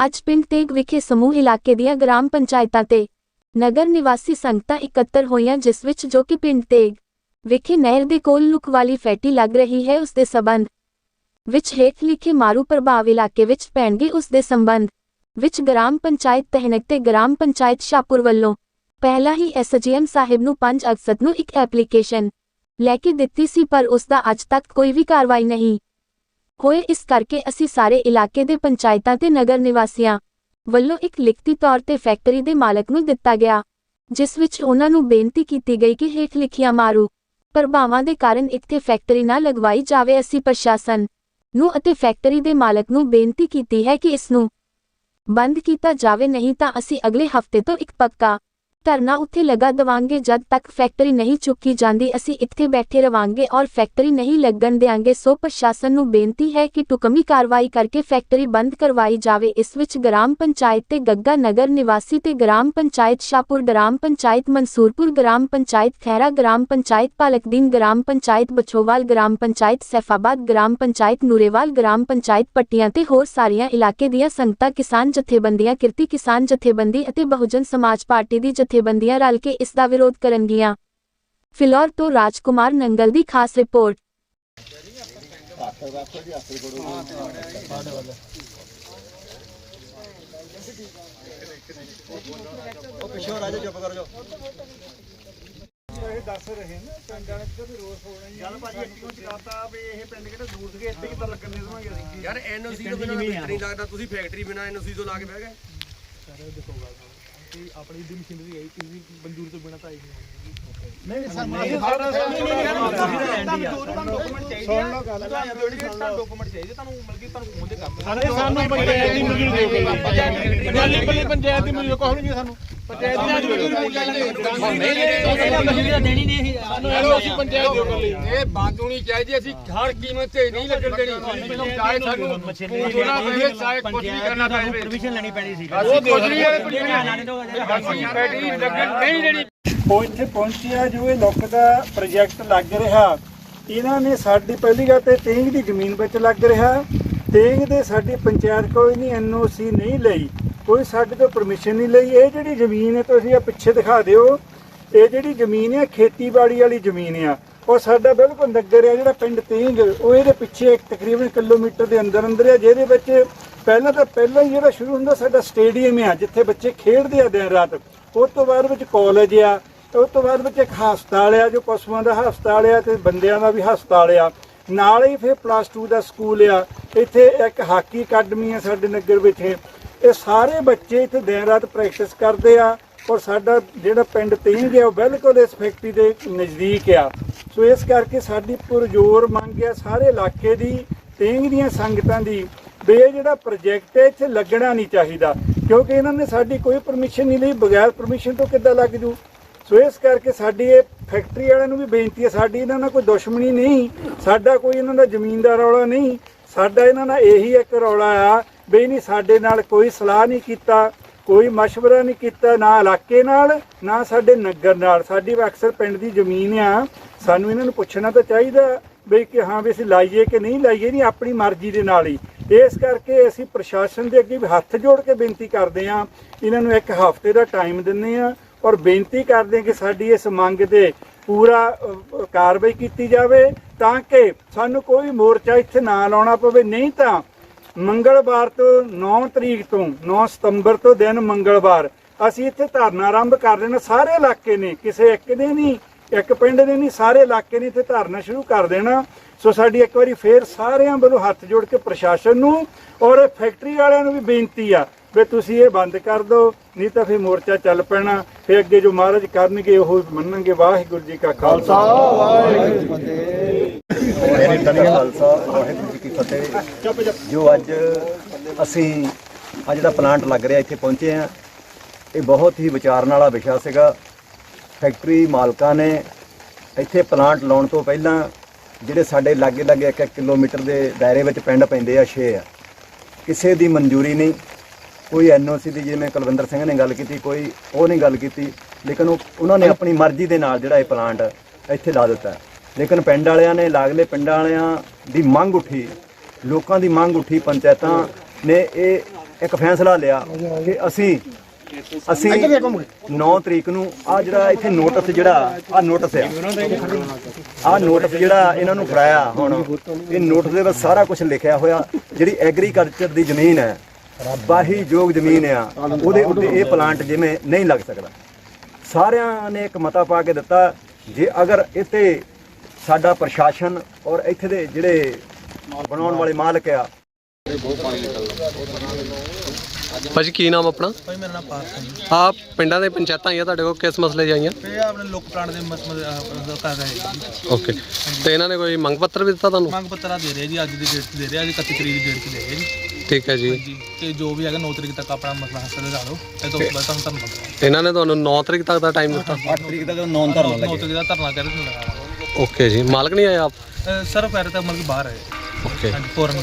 ਅੱਜ ਪਿੰਡ ਤੇਗ ਵਿਖੇ ਸਮੂਹ ਇਲਾਕੇ ਦੀਆਂ ਗ੍ਰਾਮ ਪੰਚਾਇਤਾਂ ਤੇ ਨਗਰ ਨਿਵਾਸੀ ਸੰਗਤਾਂ ਇਕੱਤਰ ਹੋਈਆਂ, ਜਿਸ ਵਿੱਚ ਜੋ ਕਿ ਪਿੰਡ ਤੇਗ ਵਿਖੇ ਨਹਿਰ ਦੇ ਕੋਲ ਲੁਕ ਵਾਲੀ ਫੈਟੀ ਲੱਗ ਰਹੀ ਹੈ, ਉਸ ਦੇ ਸਬੰਧ ਵਿੱਚ ਹੇਠ ਲਿਖੇ ਮਾਰੂ ਪ੍ਰਭਾਵ ਇਲਾਕੇ ਵਿੱਚ ਪੈਣਗੇ। ਉਸ ਦੇ ਸੰਬੰਧ ਵਿੱਚ ਗ੍ਰਾਮ ਪੰਚਾਇਤ ਤਹਿਨਕ ਤੇ ਗ੍ਰਾਮ ਪੰਚਾਇਤ ਸ਼ਾਹਪੁਰ ਵੱਲੋਂ ਪਹਿਲਾਂ ਹੀ ਐਸਜੀਐਮ ਸਾਹਿਬ ਨੂੰ 5 ਅਗਸਤ ਨੂੰ ਇੱਕ ਐਪਲੀਕੇਸ਼ਨ ਲੈ ਕੇ ਦਿੱਤੀ ਸੀ, ਪਰ ਉਸ ਦਾ ਅੱਜ ਤੱਕ ਕੋਈ ਵੀ ਕਾਰਵਾਈ ਨਹੀਂ ਹੋਏ ਇਸ ਕਰਕੇ ਅਸੀਂ ਸਾਰੇ ਇਲਾਕੇ ਦੇ ਪੰਚਾਇਤਾਂ ਤੇ ਨਗਰ ਨਿਵਾਸੀਆਂ ਵੱਲੋਂ ਇੱਕ ਲਿਖਤੀ ਤੌਰ ਤੇ ਫੈਕਟਰੀ ਦੇ ਮਾਲਕ ਨੂੰ ਦਿੱਤਾ ਗਿਆ, ਜਿਸ ਵਿੱਚ ਉਹਨਾਂ ਨੂੰ ਬੇਨਤੀ ਕੀਤੀ ਗਈ ਕਿ ਹੇਠ ਲਿਖੀਆਂ ਮਾਰੂ ਪ੍ਰਭਾਵਾਂ ਦੇ ਕਾਰਨ ਇੱਥੇ ਫੈਕਟਰੀ ਨਾ ਲਗਵਾਈ ਜਾਵੇ। ਅਸੀਂ ਪ੍ਰਸ਼ਾਸਨ ਨੂੰ ਅਤੇ ਫੈਕਟਰੀ ਦੇ ਮਾਲਕ ਨੂੰ ਬੇਨਤੀ ਕੀਤੀ ਹੈ ਕਿ ਇਸ ਨੂੰ ਬੰਦ ਕੀਤਾ ਜਾਵੇ, ਨਹੀਂ ਤਾਂ ਅਸੀਂ ਅਗਲੇ ਹਫ਼ਤੇ ਤੋਂ ਇੱਕ ਪੱਕਾ ਧਰਨਾ ਉੱਥੇ ਲਗਾ ਦਵਾਂਗੇ ਜਦ ਤੱਕ ਫੈਕਟਰੀ ਨਹੀਂ ਚੁੱਕੀ ਜਾਂਦੀ। ਅਸੀਂ ਇੱਥੇ ਬੈਠੇ ਰਵਾਂਗੇ ਔਰ ਫੈਕਟਰੀ ਨਹੀਂ ਲੱਗਣ ਦੇਾਂਗੇ ਸੋ ਪ੍ਰਸ਼ਾਸਨ ਨੂੰ ਬੇਨਤੀ ਹੈ ਕਿ ਟੁਕਮੀ ਕਾਰਵਾਈ ਕਰਕੇ ਫੈਕਟਰੀ ਬੰਦ ਕਰਵਾਈ ਜਾਵੇ। ਇਸ ਵਿੱਚ ਗ੍ਰਾਮ ਪੰਚਾਇਤ ਤੇ ਗੱਗਾ ਨਗਰ ਨਿਵਾਸੀ ਤੇ ਗ੍ਰਾਮ ਪੰਚਾਇਤ ਸ਼ਾਹਪੁਰ, ਗ੍ਰਾਮ ਪੰਚਾਇਤ ਮਨਸੂਰਪੁਰ, ਗ੍ਰਾਮ ਪੰਚਾਇਤ ਖੈਰਾ ਗ੍ਰਾਮ ਪੰਚਾਇਤ ਪਾਲਕਦੀਨ, ਗ੍ਰਾਮ ਪੰਚਾਇਤ ਬਛੋਵਾਲ, ਗ੍ਰਾਮ ਪੰਚਾਇਤ ਸੈਫਾਬਾਦ, ਗ੍ਰਾਮ ਪੰਚਾਇਤ ਨੂਰੇਵਾਲ, ਗ੍ਰਾਮ ਪੰਚਾਇਤ ਪੱਟੀਆਂ ਤੇ ਹੋਰ ਸਾਰੀਆਂ ਇਲਾਕੇ ਦੀਆਂ ਸੰਗਤਾਂ, ਕਿਸਾਨ ਜਥੇਬੰਦੀਆਂ, ਕਿਰਤੀ ਕਿਸਾਨ ਜਥੇਬੰਦੀ ਅਤੇ ਬਹੁਜਨ ਸਮਾਜ ਪਾਰਟੀ ਦੀ ਜਥੇਬੰਦੀਆਂ ਰਲ ਕੇ ਇਸ ਦਾ ਵਿਰੋਧ ਕਰਨਗੀਆਂ। ਫਿਲੌਰ ਤੋਂ ਰਾਜਕੁਮਾਰ ਨੰਗਲ ਦੀ ਖਾਸ ਰਿਪੋਰਟ। ਇਹ ਦੱਸ ਰਹੇ ਨੇ ਪਿੰਡਾਂ ਵਿੱਚ ਵੀ ਰੋਸ ਹੋਣਾ ਹੀ ਚੱਲ ਭਾਜੀ ਇੱਕ ਨੂੰ ਚਕਾਤਾ ਵੀ ਇਹ ਪਿੰਡ ਕਿਹੜੇ ਦੂਰ ਸੀਗੇ ਇੱਥੇ ਹੀ ਤਾਂ ਲੱਗਣ ਦੇ ਦੇਵਾਂਗੇ ਅਸੀਂ ਯਾਰ ਐਨਓਸੀ ਤੋਂ ਬਿਨਾਂ ਫਿੱਟ ਨਹੀਂ ਲੱਗਦਾ। ਤੁਸੀਂ ਫੈਕਟਰੀ ਬਿਨਾਂ ਐਨਓਸੀ ਤੋਂ ਲਾ ਕੇ ਬਹਿ ਗਏ। ਆਪਣੀ ਦੀ ਮਸ਼ੀਨਰੀ ਆਈ ਕਿਸੇ ਮਨਜ਼ੂਰ ਤੋਂ ਬਿਨਾਂ ਤਾਂ ਆਈ ਸਾਨੂੰ ਪੰਚਾਇਤ ਦੀ ਮਨਜ਼ੂਰੀ ਦਿਓ ਪੰਜਾਬੀ ਪੱਲੀ ਪੰਚਾਇਤ ਦੀ ਮਨਜ਼ੂਰੀ ਕੋਈ ਨਹੀਂ ਸਾਨੂੰ ਪੰਚਾਇਤ ਦੀ ਮਨਜ਼ੂਰੀ ਦੇਣੀ ਨਹੀਂ ਸੀ ਸਾਨੂੰ। ਐਨਓਸੀ ਪੰਚਾਇਤ ਦਿਓ ਕੱਲੀ ਇਹ ਬੰਦ ਹੋਣੀ ਚਾਹੀਦੀ ਅਸੀਂ ਹਰ ਕੀਮਤ ਤੇ ਨਹੀਂ ਲੱਗਣ ਦੇਣੀ ਚਾਹੇ ਸਾਨੂੰ ਪੂਰਾ ਪਵੇ ਚਾਹੇ ਕੁਝ ਵੀ ਕਰਨਾ ਪਵੇ ਪਰਮਿਸ਼ਨ ਲੈਣੀ ਪੈਣੀ ਸੀ ਉਹ ਕੁਝ ਨਹੀਂ ਹੈ ਲੱਗਣ ਨਹੀਂ ਦੇਣੀ ਉਹ ਇੱਥੇ ਪਹੁੰਚਿਆ ਜੋ ਇਹ ਲੁੱਕ ਦਾ ਪ੍ਰੋਜੈਕਟ ਲੱਗ ਰਿਹਾ। ਇਹਨਾਂ ਨੇ ਸਾਡੀ ਪਹਿਲੀ ਗੱਲ ਤੇ ਟੇਂਗ ਦੀ ਜ਼ਮੀਨ ਵਿੱਚ ਲੱਗ ਰਿਹਾ। ਟੇਂਗ ਦੇ ਸਾਡੀ ਪੰਚਾਇਤ ਕੋਈ ਨਹੀਂ ਐਨਓਸੀ ਨਹੀਂ ਲਈ। ਕੋਈ ਸਾਡੇ ਤੋਂ ਪਰਮਿਸ਼ਨ ਨਹੀਂ ਲਈ। ਇਹ ਜਿਹੜੀ ਜ਼ਮੀਨ ਹੈ, ਤੁਸੀਂ ਆ ਪਿੱਛੇ ਦਿਖਾ ਦਿਓ। ਇਹ ਜਿਹੜੀ ਜ਼ਮੀਨ ਹੈ, ਖੇਤੀਬਾੜੀ ਵਾਲੀ ਜ਼ਮੀਨ ਆ। ਉਹ ਸਾਡਾ ਬਿਲਕੁਲ ਨਗਰ ਆ, ਜਿਹੜਾ ਪਿੰਡ ਤੇਂਗ। ਉਹ ਇਹਦੇ ਪਿੱਛੇ ਇੱਕ ਤਕਰੀਬਨ ਕਿਲੋਮੀਟਰ ਦੇ ਅੰਦਰ ਅੰਦਰ ਆ, ਜਿਹਦੇ ਵਿੱਚ ਪਹਿਲਾਂ ਤਾਂ ਪਹਿਲਾਂ ਹੀ ਜਿਹੜਾ ਸ਼ੁਰੂ ਹੁੰਦਾ ਸਾਡਾ ਸਟੇਡੀਅਮ ਆ, ਜਿੱਥੇ ਬੱਚੇ ਖੇਡਦੇ ਆ ਦਿਨ ਰਾਤ। ਉਸ ਤੋਂ ਬਾਅਦ ਵਿੱਚ ਕਾਲਜ ਆ ਤੇ ਉਸ ਤੋਂ ਬਾਅਦ ਵਿੱਚ ਇੱਕ ਹਸਪਤਾਲ ਆ, ਜੋ ਪਸ਼ੂਆਂ ਦਾ ਹਸਪਤਾਲ ਆ ਤੇ ਬੰਦਿਆਂ ਦਾ ਵੀ ਹਸਪਤਾਲ ਆ। ਨਾਲ ਹੀ ਫਿਰ ਪਲੱਸ 2 ਦਾ ਸਕੂਲ ਆ। ਇੱਥੇ ਇੱਕ ਹਾਕੀ ਅਕੈਡਮੀ ਆ ਸਾਡੇ ਨਗਰ ਵਿੱਚ। ਇਹ ਸਾਰੇ ਬੱਚੇ ਇੱਥੇ ਦਿਨ ਰਾਤ ਪ੍ਰੈਕਟਿਸ ਕਰਦੇ ਆ ਔਰ ਸਾਡਾ ਜਿਹੜਾ ਪਿੰਡ ਤੇਂਗ ਹੈ, ਉਹ ਬਿਲਕੁਲ ਇਸ ਫੈਕਟਰੀ ਦੇ ਨਜ਼ਦੀਕ ਆ। ਸੋ ਇਸ ਕਰਕੇ ਸਾਡੀ ਪੁਰਜੋਰ ਮੰਗ ਹੈ, ਸਾਰੇ ਇਲਾਕੇ ਦੀ, ਤੇਂਗ ਦੀਆਂ ਸੰਗਤਾਂ ਦੀ, ਵੀ ਇਹ ਜਿਹੜਾ ਪ੍ਰੋਜੈਕਟ ਹੈ, ਇੱਥੇ ਲੱਗਣਾ ਨਹੀਂ ਚਾਹੀਦਾ। ਕਿਉਂਕਿ ਇਹਨਾਂ ਨੇ ਸਾਡੀ ਕੋਈ ਪਰਮਿਸ਼ਨ ਨਹੀਂ ਲਈ, ਬਗੈਰ ਪਰਮਿਸ਼ਨ ਤੋਂ ਕਿੱਦਾਂ ਲੱਗ ਜੂ? ਸੋ ਇਸ ਕਰਕੇ ਸਾਡੀ ਇਹ ਫੈਕਟਰੀ ਵਾਲਿਆਂ ਨੂੰ ਵੀ ਬੇਨਤੀ ਹੈ, ਸਾਡੀ ਇਹਨਾਂ ਨਾਲ ਕੋਈ ਦੁਸ਼ਮਣੀ ਨਹੀਂ, ਸਾਡਾ ਕੋਈ ਇਹਨਾਂ ਦਾ ਜ਼ਮੀਨ ਦਾ ਰੌਲਾ ਨਹੀਂ, ਸਾਡਾ ਇਹਨਾਂ ਨਾਲ ਇਹੀ ਇੱਕ ਰੌਲਾ ਆ ਬਈ ਨਹੀਂ, ਸਾਡੇ ਨਾਲ ਕੋਈ ਸਲਾਹ ਨਹੀਂ ਕੀਤਾ, ਕੋਈ مشਵਰਾ ਨਹੀਂ ਕੀਤਾ, ਨਾ ਇਲਾਕੇ ਨਾਲ, ਨਾ ਸਾਡੇ ਨਗਰ ਨਾਲ। ਸਾਡੀ ਅਕਸਰ ਪਿੰਡ ਦੀ ਜ਼ਮੀਨ ਆ। ਸਾਨੂੰ ਇਹਨਾਂ ਨੂੰ ਪੁੱਛਣਾ ਤਾਂ ਚਾਹੀਦਾ ਬਈ ਕਿ ਹਾਂ ਵੀ ਅਸੀਂ ਲਾਈਏ ਕਿ ਨਹੀਂ ਲਾਈਏ ਨਹੀਂ ਆਪਣੀ ਮਰਜ਼ੀ ਦੇ ਨਾਲ ਹੀ। ਇਸ ਕਰਕੇ ਅਸੀਂ ਪ੍ਰਸ਼ਾਸਨ ਦੇ ਅੱਗੇ ਵੀ ਹੱਥ ਜੋੜ ਕੇ ਬੇਨਤੀ ਕਰਦੇ ਆ ਇਹਨਾਂ ਨੂੰ ਇੱਕ ਹਫ਼ਤੇ ਦਾ ਟਾਈਮ ਦਿੰਨੇ ਆ ਔਰ ਬੇਨਤੀ ਕਰਦੇ ਆ ਕਿ ਸਾਡੀ ਇਸ ਮੰਗ ਤੇ ਪੂਰਾ ਕਾਰਵਾਈ ਕੀਤੀ ਜਾਵੇ ਤਾਂ ਕਿ ਸਾਨੂੰ ਕੋਈ ਮੋਰਚਾ ਇੱਥੇ ਨਾ ਲਾਉਣਾ ਪਵੇ। ਨਹੀਂ ਤਾਂ ਮੰਗਲਵਾਰ ਤੋਂ 9 ਤਰੀਕ ਤੋਂ 9 ਸਤੰਬਰ ਤੋਂ ਦਿਨ ਮੰਗਲਵਾਰ। ਅਸੀਂ ਇੱਥੇ ਧਰਨਾ ਆਰੰਭ ਕਰ ਦੇਣਾ ਸਾਰੇ ਇਲਾਕੇ ਨੇ ਕਿਸੇ ਇੱਕ ਦੇ ਨਹੀਂ ਇੱਕ ਪਿੰਡ ਦੇ ਨਹੀਂ ਸਾਰੇ ਇਲਾਕੇ ਨੇ ਇੱਥੇ ਧਰਨਾ ਸ਼ੁਰੂ ਕਰ ਦੇਣਾ। ਸੋ ਸਾਡੀ ਇੱਕ ਵਾਰੀ ਫੇਰ ਸਾਰਿਆਂ ਵੱਲੋਂ ਹੱਥ ਜੋੜ ਕੇ ਪ੍ਰਸ਼ਾਸਨ ਨੂੰ ਔਰ ਫੈਕਟਰੀ ਵਾਲਿਆਂ ਨੂੰ ਵੀ ਬੇਨਤੀ ਆ ਵੀ ਤੁਸੀਂ ਇਹ ਬੰਦ ਕਰ ਦਿਓ ਨਹੀਂ ਤਾਂ ਫੇਰ ਮੋਰਚਾ ਚੱਲ ਪੈਣਾ। ਫੇਰ ਅੱਗੇ ਜੋ ਮਹਾਰਾਜ ਕਰਨਗੇ ਉਹ ਮੰਨਣਗੇ। ਵਾਹਿਗੁਰੂ ਜੀ ਕਾ ਖਾਲਸਾ। ਵਾਹਿਗੁਰੂ ਜੀ ਕੀ ਫਤਿਹ। ਜੋ। ਅੱਜ ਅਸੀਂ, ਅੱਜ ਜਿਹੜਾ ਪਲਾਂਟ ਲੱਗ ਰਿਹਾ, ਇੱਥੇ ਪਹੁੰਚੇ ਆ ਇਹ ਬਹੁਤ ਹੀ ਵਿਚਾਰਨ ਵਾਲਾ ਵਿਸ਼ਾ ਸੀਗਾ। ਫੈਕਟਰੀ ਮਾਲਕਾਂ ਨੇ ਇੱਥੇ ਪਲਾਂਟ ਲਾਉਣ ਤੋਂ ਪਹਿਲਾਂ ਜਿਹੜੇ ਸਾਡੇ ਲਾਗੇ ਲਾਗੇ ਇੱਕ ਇੱਕ ਕਿਲੋਮੀਟਰ ਦੇ ਦਾਇਰੇ ਵਿੱਚ ਪਿੰਡ ਪੈਂਦੇ ਆ 6 ਆ। ਕਿਸੇ ਦੀ ਮਨਜ਼ੂਰੀ ਨਹੀਂ। ਕੋਈ ਐਨਓਸੀ ਦੀ, ਜਿਵੇਂ ਕੁਲਵਿੰਦਰ ਸਿੰਘ ਨੇ ਗੱਲ ਕੀਤੀ, ਕੋਈ ਉਹ ਨਹੀਂ ਗੱਲ ਕੀਤੀ। ਲੇਕਿਨ ਉਹ, ਉਹਨਾਂ ਨੇ ਆਪਣੀ ਮਰਜ਼ੀ ਦੇ ਨਾਲ ਜਿਹੜਾ ਇਹ ਪਲਾਂਟ ਇੱਥੇ ਲਾ ਦਿੱਤਾ। ਲੇਕਿਨ ਪਿੰਡ ਵਾਲਿਆਂ ਨੇ, ਲਾਗਲੇ ਪਿੰਡਾਂ ਵਾਲਿਆਂ ਦੀ ਮੰਗ ਉੱਠੀ ਲੋਕਾਂ ਦੀ ਮੰਗ ਉੱਠੀ ਪੰਚਾਇਤਾਂ ਨੇ ਇਹ ਇੱਕ ਫੈਸਲਾ ਲਿਆ ਕਿ ਅਸੀਂ ਅਸੀਂ 9 ਤਰੀਕ ਨੂੰ ਆ ਜਿਹੜਾ ਇੱਥੇ ਨੋਟਿਸ ਜਿਹੜਾ ਆ ਨੋਟਿਸ ਆ। ਆ ਨੋਟਿਸ ਜਿਹੜਾ ਇਹਨਾਂ ਨੂੰ ਫੜਾਇਆ ਹੁਣ। ਇਹ ਨੋਟਿਸ ਦੇ ਵਿੱਚ ਸਾਰਾ ਕੁਝ ਲਿਖਿਆ ਹੋਇਆ ਜਿਹੜੀ ਐਗਰੀਕਲਚਰ ਦੀ ਜ਼ਮੀਨ ਹੈ ਬਾਹੀ ਯੋਗ ਜ਼ਮੀਨ ਆ ਉਹਦੇ ਉੱਤੇ ਇਹ ਪਲਾਂਟ ਜਿਵੇਂ ਨਹੀਂ ਲੱਗ ਸਕਦਾ। ਸਾਰਿਆਂ ਨੇ ਇੱਕ ਮਤਾ ਪਾ ਕੇ ਦਿੱਤਾ ਜੇ ਅਗਰ ਇੱਥੇ ਸਾਡਾ ਪ੍ਰਸ਼ਾਸਨ ਔਰ ਇੱਥੇ ਦੇ ਜਿਹੜੇ ਬਣਾਉਣ ਵਾਲੇ ਮਾਲਕ ਆ। ਭਾਜੀ ਕੀ ਨਾਮ ਆਪਣਾ? ਭਾਈ ਮੇਰਾ ਨਾਮ ਪਾਰਥ ਹੈ ਜੀ। ਆ ਪਿੰਡਾਂ ਦੇ ਪੰਚਾਇਤਾਂ ਆਈਆਂ ਤੁਹਾਡੇ ਕੋਲ ਕਿਸ ਮਸਲੇ 'ਚ ਆਈਆਂ? ਇਹ ਆਪਣੇ ਲੋਕ ਪ੍ਰਾਣ ਦੇ ਮਸਲੇ ਕਰ ਰਹੇ ਜੀ। ਓਕੇ। ਤੇ ਇਹਨਾਂ ਨੇ ਕੋਈ ਮੰਗ ਪੱਤਰ ਵੀ ਦਿੱਤਾ ਤੁਹਾਨੂੰ? ਮੰਗ ਪੱਤਰ ਆ ਦੇ ਰਹੇ ਜੀ ਅੱਜ ਦੀ ਡੇਟ 'ਚ ਦੇ ਰਹੇ ਆ ਜੀ 31 ਤਰੀਕ ਦੀ ਡੇਟ 'ਚ ਦੇ ਰਹੇ ਜੀ। ਠੀਕ ਹੈ ਜੀ। ਤੇ ਜੋ ਵੀ ਹੈਗਾ 9 ਤਰੀਕ ਤੱਕ ਆਪਣਾ ਮਸਲਾ ਹੱਲ ਕਰਾ ਲਓ ਇਹ ਤੋਂ ਬਾਅਦ ਤੁਹਾਨੂੰ ਧਰਨਾ ਦਵਾਂਗੇ। ਇਹਨਾਂ ਨੇ ਤੁਹਾਨੂੰ 9 ਤਰੀਕ ਤੱਕ ਦਾ ਟਾਈਮ ਦਿੱਤਾ? 8 ਤਰੀਕ ਤੱਕ ਨੌਨ ਧਰਨਾ 9 ਤਰੀਕ ਦਾ ਧਰਨਾ ਕਰ ਲਗਾਵਾਂਗੇ? ਓਕੇ ਜੀ। ਮਾਲਕ ਨਹੀਂ ਆਇਆ ਆਪ? ਸਰ ਪੈਰ ਤੱਕ ਮਤਲਬ ਕਿ ਬਾਹਰ ਹੈ ਓਕੇ ਹਾਂਜੀ ਫੋਰਨ